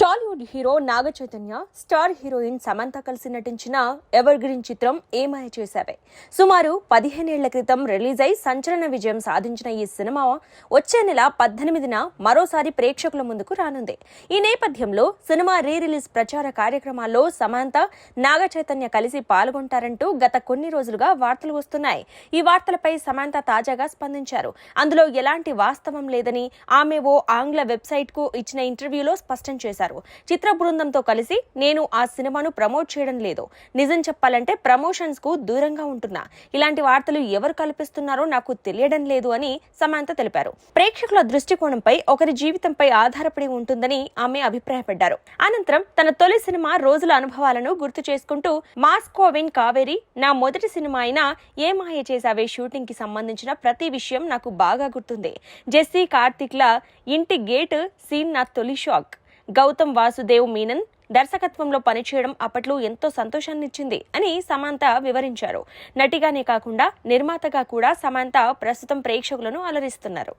Tollywood hero Naga Chaitanya star heroine Samantha కలిసి నటించిన ever green చిత్రం ఏమాయ చేశావే. సుమారు పదిహేనేళ్ళ క్రితం రిలీజ్ అయి సంచలన విజయం సాధించిన ఈ సినిమా వచ్చే నెల పద్దెనిమిదిన మరోసారి ప్రేక్షకుల ముందుకు రానుంది. ఈ నేపథ్యంలో సినిమా రీ రిలీజ్ ప్రచార కార్యక్రమాల్లో సమంత నాగ చైతన్య కలిసి పాల్గొంటారంటూ గత కొన్ని రోజులుగా వార్తలు వస్తున్నాయి. ఈ వార్తలపై సమంత తాజాగా స్పందించారు. అందులో ఎలాంటి వాస్తవం లేదని ఆమె ఓ ఆంగ్ల వెబ్సైట్కు ఇచ్చిన ఇంటర్వ్యూలో స్పష్టం చేశారు. చిత్ర బృందంతో కలిసి నేను ఆ సినిమాను ప్రమోట్ చేయడం లేదు. నిజం చెప్పాలంటే ప్రమోషన్స్కు దూరంగా ఉంటున్నా. ఇలాంటి వార్తలు ఎవరు కల్పిస్తున్నారో నాకు తెలియడం లేదు అని సమాంత తెలిపారు. ప్రేక్షకుల దృష్టికోణంపై ఒకరి జీవితంపై ఆధారపడి ఉంటుందని ఆమె అభిప్రాయపడ్డారు. అనంతరం తన తొలి సినిమా రోజుల అనుభవాలను గుర్తు చేసుకుంటూ మాస్కోవిన్ కావేరి నా మొదటి సినిమా అయిన ఏ మాయ చేసావే షూటింగ్కి సంబంధించిన ప్రతి విషయం నాకు బాగా గుర్తుంది. జెస్సీ కార్తిక్ల ఇంటి గేట్ సీన్ నా తొలి షాక్. గౌతమ్ వాసుదేవ్ మీనన్ దర్శకత్వంలో పనిచేయడం అప్పట్లో ఎంతో సంతోషాన్నిచ్చింది అని సమాంత వివరించారు. నటిగానే కాకుండా నిర్మాతగా కూడా సమాంత ప్రస్తుతం ప్రేక్షకులను అలరిస్తున్నారు.